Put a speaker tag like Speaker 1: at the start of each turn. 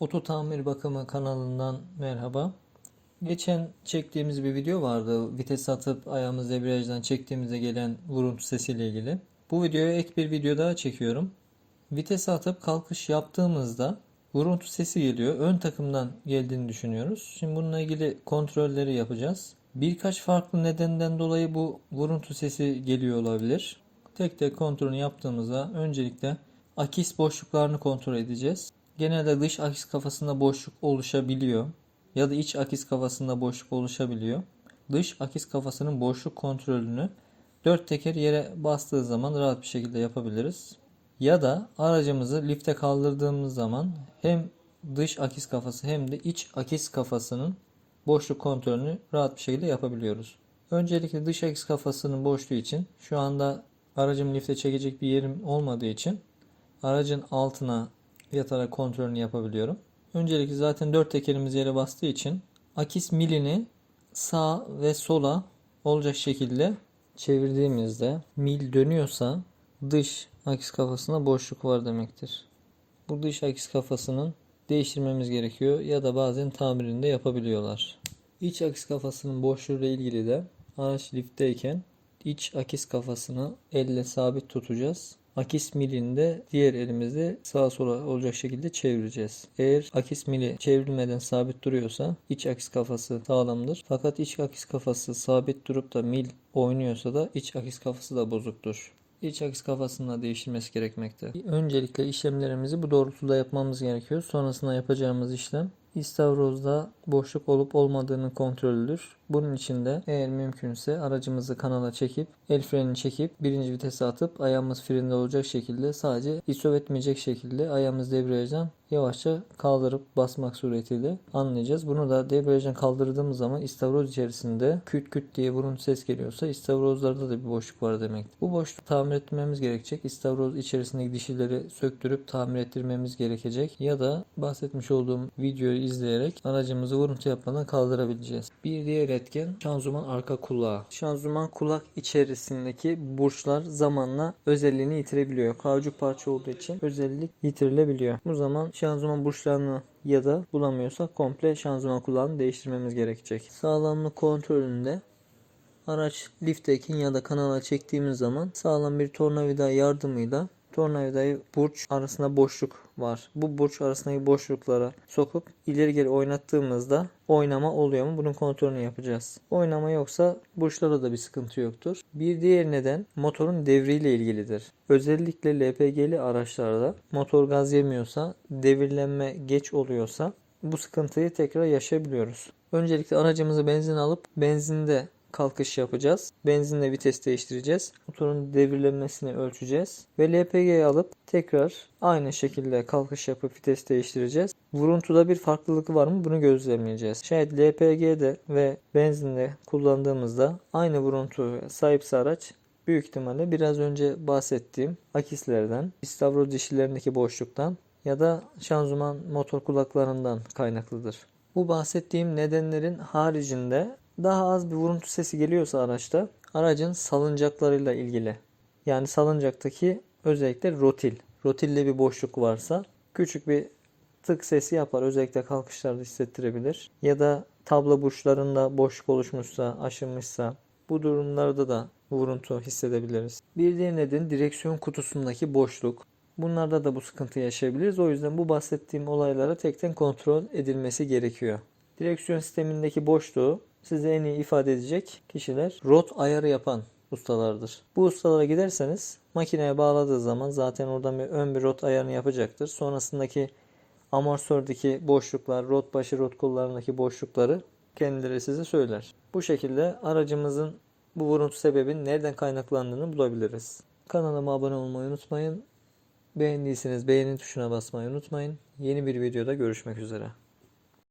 Speaker 1: Oto Tamir Bakımı kanalından merhaba. Geçen çektiğimiz bir video vardı. Vites atıp ayağımız debriyajdan çektiğimizde gelen vuruntu sesiyle ilgili. Bu videoya ek bir video daha çekiyorum. Vites atıp kalkış yaptığımızda vuruntu sesi geliyor. Ön takımdan geldiğini düşünüyoruz. Şimdi bununla ilgili kontrolleri yapacağız. Birkaç farklı nedenden dolayı bu vuruntu sesi geliyor olabilir. Tek tek kontrolünü yaptığımızda öncelikle akis boşluklarını kontrol edeceğiz. Genelde dış akis kafasında boşluk oluşabiliyor ya da iç akis kafasında boşluk oluşabiliyor. Dış akis kafasının boşluk kontrolünü dört teker yere bastığı zaman rahat bir şekilde yapabiliriz. Ya da aracımızı lifte kaldırdığımız zaman hem dış akis kafası hem de iç akis kafasının boşluk kontrolünü rahat bir şekilde yapabiliyoruz. Öncelikle dış akis kafasının boşluğu için şu anda aracımı lifte çekecek bir yerim olmadığı için aracın altına yatarak kontrolünü yapabiliyorum. Öncelikle zaten dört tekerimiz yere bastığı için akis milini sağ ve sola olacak şekilde çevirdiğimizde mil dönüyorsa dış akis kafasında boşluk var demektir. Bu dış akis kafasının değiştirmemiz gerekiyor ya da bazen tamirini de yapabiliyorlar. İç akis kafasının boşluğuyla ilgili de araç liftteyken iç akis kafasını elle sabit tutacağız. Akis milini de diğer elimizde sağa sola olacak şekilde çevireceğiz. Eğer akis mili çevrilmeden sabit duruyorsa iç akis kafası sağlamdır. Fakat iç akis kafası sabit durup da mil oynuyorsa da iç akis kafası da bozuktur. İç akis kafasında değiştirmesi gerekmekte. Öncelikle işlemlerimizi bu doğrultuda yapmamız gerekiyor. Sonrasında yapacağımız işlem İstavrozda boşluk olup olmadığının kontrolüdür. Bunun için de eğer mümkünse aracımızı kanala çekip el frenini çekip birinci vitese atıp ayağımız frende olacak şekilde sadece isov etmeyecek şekilde ayağımız debriyajdan yavaşça kaldırıp basmak suretiyle anlayacağız. Bunu da debriyajdan kaldırdığımız zaman istavroz içerisinde küt küt diye burun ses geliyorsa istavrozlarda da bir boşluk var demek. Bu boşluğu tamir etmemiz gerekecek. İstavroz içerisindeki dişileri söktürüp tamir ettirmemiz gerekecek. Ya da bahsetmiş olduğum videoyu izleyerek aracımızı vuruntu yapmadan kaldırabileceğiz. Bir diğer etken şanzıman arka kulağı. Şanzıman kulak içerisindeki burçlar zamanla özelliğini yitirebiliyor. Kauçuk parça olduğu için özellik yitirilebiliyor. Bu zaman şanzıman burçlarını ya da bulamıyorsak komple şanzıman kulağını değiştirmemiz gerekecek. Sağlamlık kontrolünde araç liftteyken ya da kanala çektiğimiz zaman sağlam bir tornavida yardımıyla tornavidayı burç arasında boşluk var. Bu burç arasındaki boşluklara sokup ileri geri oynattığımızda oynama oluyor mu? Bunun kontrolünü yapacağız. Oynama yoksa burçlarda da bir sıkıntı yoktur. Bir diğer neden motorun devriyle ilgilidir. Özellikle LPG'li araçlarda motor gaz yemiyorsa, devirlenme geç oluyorsa bu sıkıntıyı tekrar yaşayabiliyoruz. Öncelikle aracımızı benzin alıp benzinde kalkış yapacağız. Benzinle vites değiştireceğiz. Motorun devirlenmesini ölçeceğiz. Ve LPG'yi alıp tekrar aynı şekilde kalkış yapıp vites değiştireceğiz. Vuruntuda bir farklılık var mı bunu gözlemleyeceğiz. Şayet LPG'de ve benzinde kullandığımızda aynı vuruntu sahipse araç büyük ihtimalle biraz önce bahsettiğim akislerden, istavroz dişilerindeki boşluktan ya da şanzıman motor kulaklarından kaynaklıdır. Bu bahsettiğim nedenlerin haricinde daha az bir vuruntu sesi geliyorsa araçta aracın salıncaklarıyla ilgili. Yani salıncaktaki özellikle rotil. Rotilde bir boşluk varsa küçük bir tık sesi yapar. Özellikle kalkışlarda hissettirebilir. Ya da tabla burçlarında boşluk oluşmuşsa, aşınmışsa bu durumlarda da vuruntu hissedebiliriz. Bir diğer neden direksiyon kutusundaki boşluk. Bunlarda da bu sıkıntı yaşayabiliriz. O yüzden bu bahsettiğim olaylara tekten kontrol edilmesi gerekiyor. Direksiyon sistemindeki boşluğu size en iyi ifade edecek kişiler rot ayarı yapan ustalardır. Bu ustalara giderseniz makineye bağladığı zaman zaten oradan bir ön bir rot ayarını yapacaktır. Sonrasındaki amortisördeki boşluklar, rot başı rot kollarındaki boşlukları kendileri size söyler. Bu şekilde aracımızın bu vuruntu sebebinin nereden kaynaklandığını bulabiliriz. Kanalıma abone olmayı unutmayın. Beğendiyseniz beğeni tuşuna basmayı unutmayın. Yeni bir videoda görüşmek üzere.